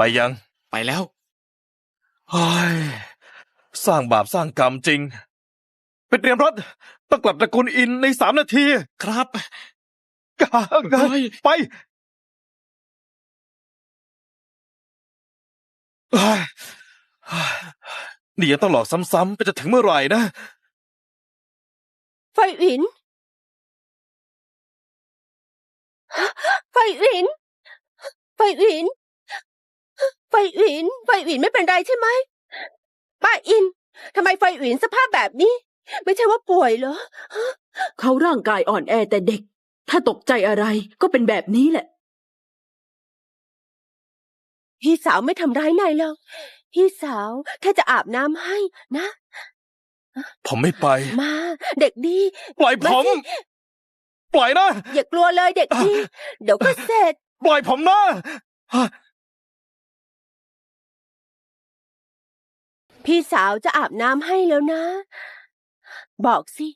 ไปยัง ไปแล้วเฮ้ยสร้างบาปสร้างกรรมจริง ไปเตรียมรถต้องกลับตระกูลอินในสามนาทีครับกาเฮ้ยไปเฮ้ยนี่ยังต้องหลอกซ้ำๆไปจะถึงเมื่อไหร่นะ ไฟหวิน ไฟหวิน ไฟหวิน ไฟหวิน ไฟหวินไม่เป็นไรใช่ไหมป้าอินทำไมไฟหวินสภาพแบบนี้ ไม่ใช่ว่าป่วยเหรอเขาร่างกายอ่อนแอแต่เด็ก ถ้าตกใจอะไรก็เป็นแบบนี้แหละ พี่สาวไม่ทำร้ายนายหรอกพี่สาวแค่จะอาบน้ำให้นะ ผมไม่ไป มา เด็กดี ปล่อยผมมาสิปล่อยนะ อย่ากลัวเลยเด็กดี เดี๋ยวก็เสร็จ ปล่อยผมนะ พี่สาวจะอาบน้ำให้แล้วนะ บอกสิ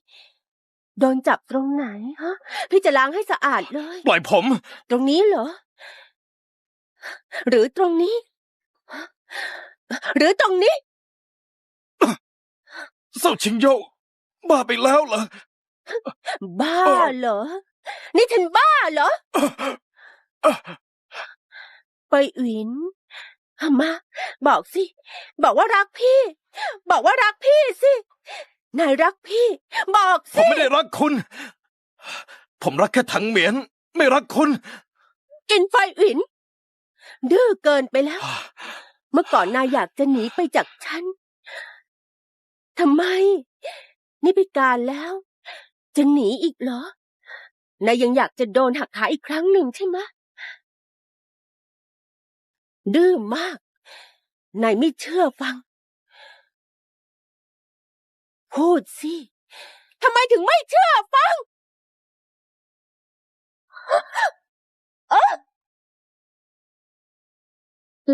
โดนจับตรงไหนฮะ พี่จะล้างให้สะอาดเลย ปล่อยผม ตรงนี้เหรอ หรือตรงนี้ หรือตรงนี้เศร้าชิงโยบ้าไปแล้วเหรอ บ้าเหรอ นี่ฉันบ้าเหรอ ไปห วินมาบอกสิ บอกว่ารักพี่ บอกว่ารักพี่สินายรักพี่ บอกผมสิไม่ได้รักคุณ ผมรักแค่ถังเหมียน ไม่รักคุณ อินไฟหวินดื้อเกินไปแล้ว เมื่อก่อนนายอยากจะหนีไปจากฉันทำไม นี่พิการแล้ว จะหนีอีกเหรอนายยังอยากจะโดนหักขาอีกครั้งหนึ่งใช่ไหมะ ดื้อมากนายไม่เชื่อฟัง พูดสิทำไมถึงไม่เชื่อฟัง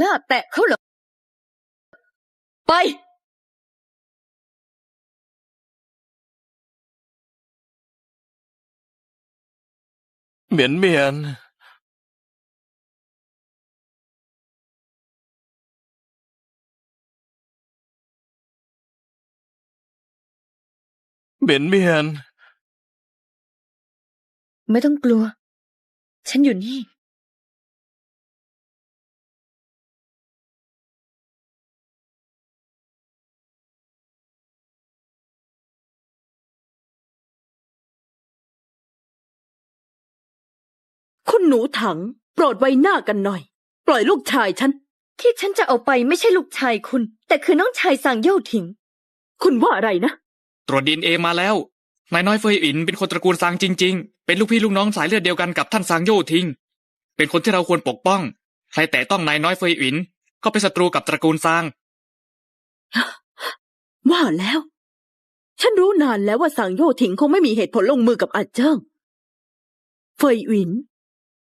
ล่าแตะเขาเหรอ ไป เหมียนเหมียน เหมียนเหมียน ไม่ต้องกลัว ฉันอยู่นี่ คุณหนูถัง โปรดไว้หน้ากันหน่อย ปล่อยลูกชายฉัน ที่ฉันจะเอาไปไม่ใช่ลูกชายคุณ แต่คือน้องชายสั่งเย่าถิง คุณว่าอะไรนะ ตรวจดีเอมาแล้ว นายน้อยเฟยอินเป็นคนตระกูลซางจริง ๆ เป็นลูกพี่ลูกน้องสายเลือดเดียวกันกับท่านซางโย่ทิง เป็นคนที่เราควรปกป้อง ใครแต่ต้องนายน้อยเฟยอิน ก็เป็นศัตรูกับตระกูลซาง ว่าแล้ว ฉันรู้นานแล้วว่าสังโยถิงคงไม่มีเหตุผลลงมือกับอาเจิ้ง เฟยหวิน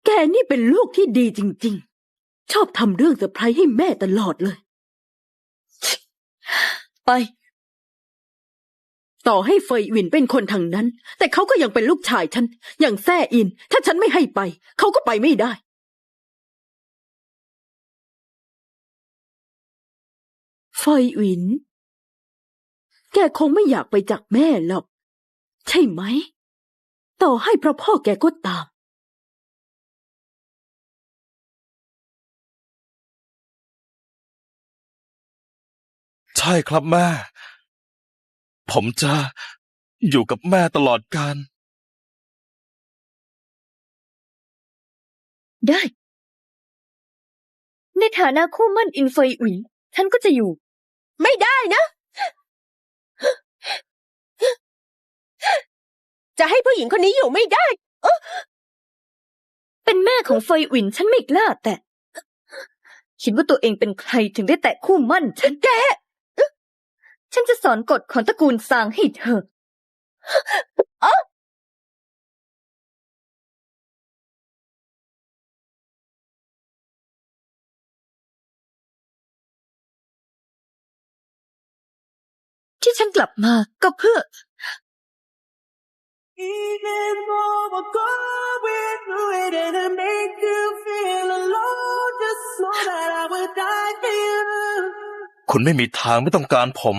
แกนี่เป็นลูกที่ดีจริง ๆ ชอบทำเรื่องเซอร์ไพรส์ให้แม่ตลอดเลย ไป ต่อให้เฟยหวินเป็นคนทางนั้น แต่เขาก็ยังเป็นลูกชายฉัน อย่างแซ่อิน ถ้าฉันไม่ให้ไป เขาก็ไปไม่ได้ เฟยหวิน แกคงไม่อยากไปจากแม่หรอก ใช่ไหม ต่อให้พระพ่อแกก็ตาม ใช่ครับแม่ ผมจะอยู่กับแม่ตลอดกาล ได้ ในฐานะคู่มั่นอินเฟยอุ๋ยฉันก็จะอยู่ ไม่ได้นะ จะให้ผู้หญิงคนนี้อยู่ไม่ได้ เป็นแม่ของเฟยอุ๋ยฉันไม่กล้าแตะ คิดว่าตัวเองเป็นใครถึงได้แตะคู่มั่นฉันแก ฉันจะสอนกฎของตระกูลซางให้เธออ๋อที่ฉันกลับมาก็เพื่อ Even though we're going through it and I make you feel alone, just know that I would die for you. คุณไม่มีทางไม่ต้องการผม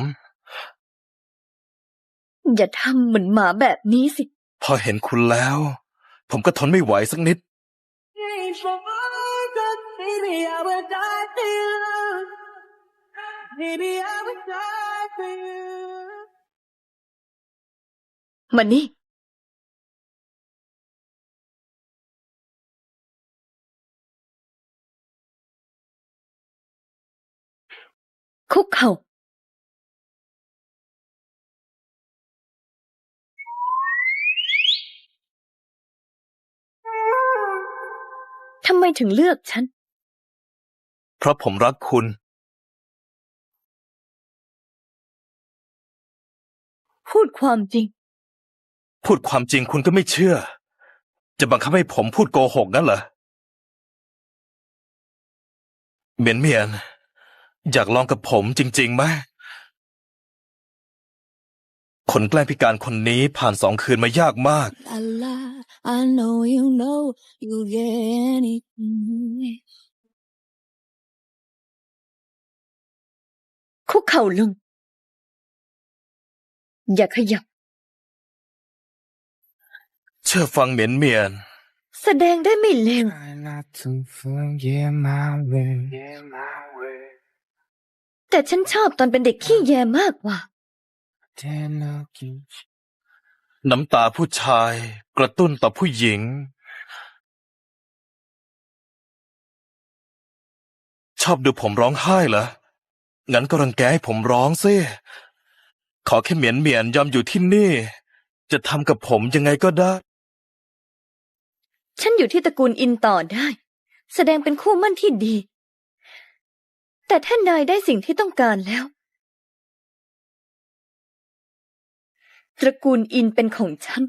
อย่าทำเหมือนหมาแบบนี้สิ พอเห็นคุณแล้ว ผมก็ทนไม่ไหวสักนิด Change for all, 'cause baby, I would die for you. Baby, I would die for you. มานี่ คุกเข่า มถึงเลือกฉัน เพราะผมรักคุณ พูดความจริง พูดความจริงคุณก็ไม่เชื่อ จะบังคับให้ผมพูดโกหกงั้นเหรอเมียนเมียน อยากลองกับผมจริงๆไหมคนแกล้งพิการคนนี้ผ่านสองคืนมายากมาก La la, I know you know you get anything. คุกเข่าลง อย่าขยับ เชื่อฟังเหมียนเมียน แสดงได้ไม่เลว Try not to forget my way. Get my way. แต่ฉันชอบตอนเป็นเด็กขี้แยมากกว่า Then looking น้ำตาผู้ชายกระตุ้นต่อผู้หญิง ชอบดูผมร้องไห้เหรอ งั้นก็รังแกให้ผมร้องซิขอแค่เหมียนเมียนยอมอยู่ที่นี่ จะทำกับผมยังไงก็ได้ ฉันอยู่ที่ตระกูลอินต่อได้ แสดงเป็นคู่มั่นที่ดี แต่ถ้านายได้สิ่งที่ต้องการแล้ว ตระกูลอินเป็นของฉัน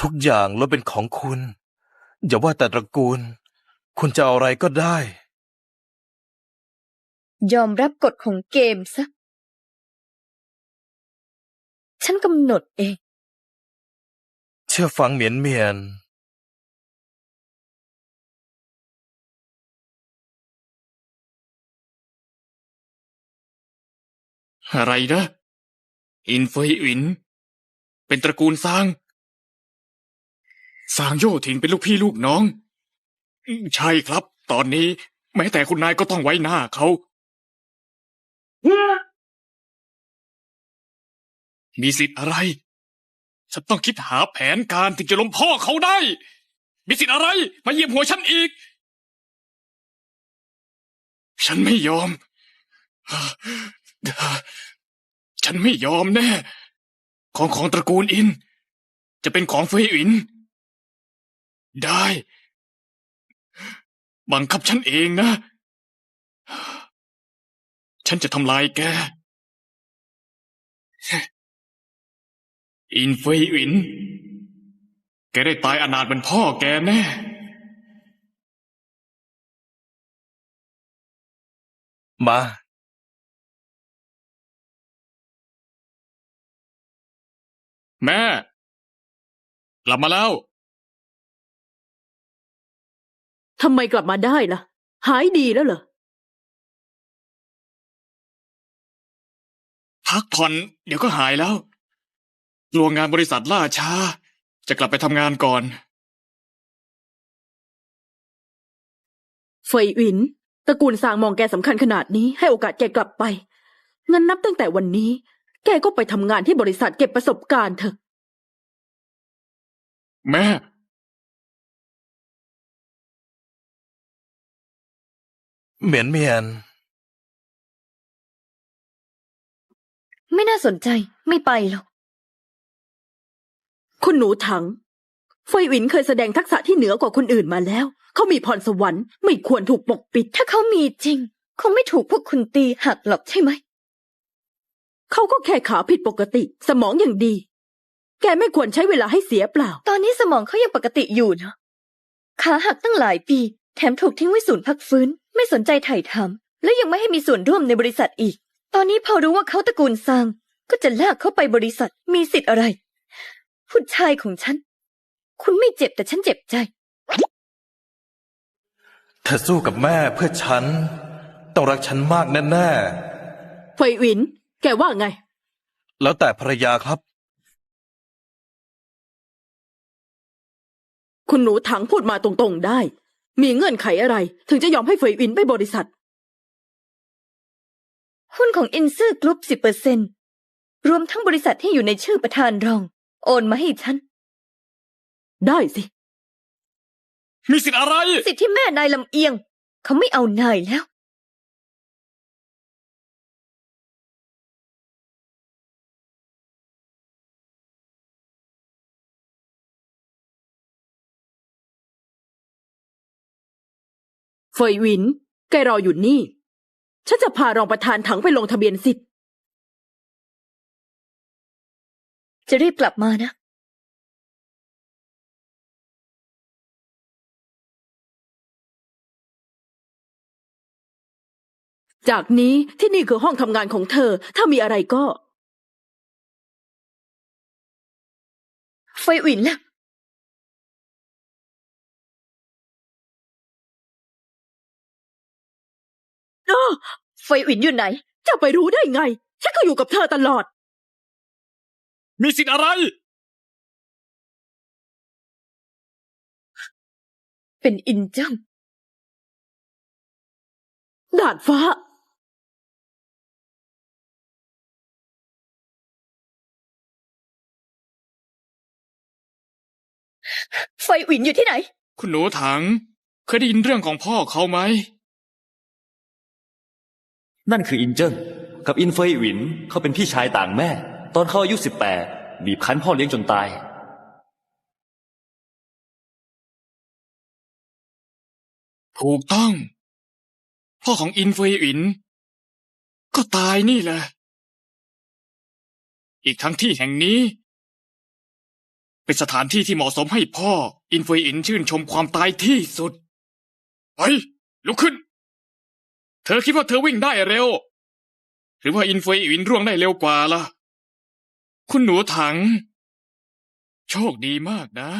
ทุกอย่างล้วนเป็นของคุณ อย่าว่าแต่ตระกูล คุณจะเอาอะไรก็ได้ ยอมรับกฎของเกมซะ ฉันกำหนดเอง เชื่อฟังเหมียนเมียนอะไรนะ อินเฟยอิน เป็นตระกูลซางซางโยถิงเป็นลูกพี่ลูกน้อง ใช่ครับ ตอนนี้ แม้แต่คุณนายก็ต้องไว้หน้าเขา มีสิทธิ์อะไร ฉันต้องคิดหาแผนการถึงจะล้มพ่อเขาได้ มีสิทธิ์อะไร มาเหยียบหัวฉันอีก ฉันไม่ยอม ฉันไม่ยอมแน่ ของของตระกูลอิน จะเป็นของเฟยอิน ได้ บังคับฉันเองนะ ฉันจะทำลายแก อินเฟยอิน แกได้ตายอนาถเป็นพ่อแกแน่มา แม่ กลับมาแล้ว ทำไมกลับมาได้ล่ะ หายดีแล้วเหรอ พักผ่อนเดี๋ยวก็หายแล้วกลัวงานบริษัทล่าช้า จะกลับไปทำงานก่อน เฟยอินตระกูลสางมองแกสำคัญขนาดนี้ให้โอกาสแกกลับไปงั้นนับตั้งแต่วันนี้ แกก็ไปทำงานที่บริษัทเก็บประสบการณ์เถอะ แม่ เหมียนเมียน ไม่น่าสนใจไม่ไปหรอก คุณหนูถังเฟยอินเคยแสดงทักษะที่เหนือกว่าคนอื่นมาแล้ว เขามีพรสวรรค์ไม่ควรถูกปกปิด ถ้าเขามีจริง คงไม่ถูกพวกคุณตีหักหรอกใช่ไหม เขาก็แค่ขาผิดปกติ สมองอย่างดี แกไม่ควรใช้เวลาให้เสียเปล่า ตอนนี้สมองเขายังปกติอยู่เนาะขาหักตั้งหลายปี แถมถูกทิ้งไว้ศูนย์พักฟื้น ไม่สนใจไถ่ทำและยังไม่ให้มีส่วนร่วมในบริษัทอีก ตอนนี้พอรู้ว่าเขาตระกูลซางก็จะลากเขาไปบริษัทมีสิทธิ์อะไร ผู้ชายของฉัน คุณไม่เจ็บแต่ฉันเจ็บใจ เธอสู้กับแม่เพื่อฉัน ต้องรักฉันมากแน่เฟยหวิน แกว่าไงๆแล้วแต่ภรรยาครับ คุณหนูถังพูดมาตรงๆได้ มีเงื่อนไขอะไร ถึงจะยอมให้เฟยหวินไปบริษัท หุ้นของอินซื่อกรุ๊ปสิบเปอร์เซ็นรวมทั้งบริษัทที่อยู่ในชื่อประธานรอง โอนมาให้ฉัน ได้สิ มีสิทธิ์อะไร สิทธิ์ที่แม่นายลำเอียง เขาไม่เอานายแล้ว เฟยหวิน แกรออยู่นี่ ฉันจะพารองประธานถังไปลงทะเบียนสิทธิ์ จะรีบกลับมานะ จากนี้ที่นี่คือห้องทำงานของเธอ ถ้ามีอะไรก็ เฟยอินล่ะ เฟยอินอยู่ไหนจะไปรู้ได้ไง ฉันก็อยู่กับเธอตลอด มีสิทธิ์อะไร เป็นอินจังดาดฟ้าเฟยอินอยู่ที่ไหน คุณหนูถัง เคยได้ยินเรื่องของพ่อเขาไหม นั่นคืออินเจิ้งกับอินเฟยหวินเขาเป็นพี่ชายต่างแม่ ตอนเขาอายุสิบแปดบีบคั้นพ่อเลี้ยงจนตาย ถูกต้อง พ่อของอินเฟยอิน ก็ตายนี่แหละ อีกทั้งที่แห่งนี้ เป็นสถานที่ที่เหมาะสมให้พ่อ อินเฟยอินชื่นชมความตายที่สุด ไปลุกขึ้น เธอคิดว่าเธอวิ่งได้เร็ว หรือว่าอินเฟยอินร่วงได้เร็วกว่าล่ะ คุณหนูถัง โชคดีมากนะ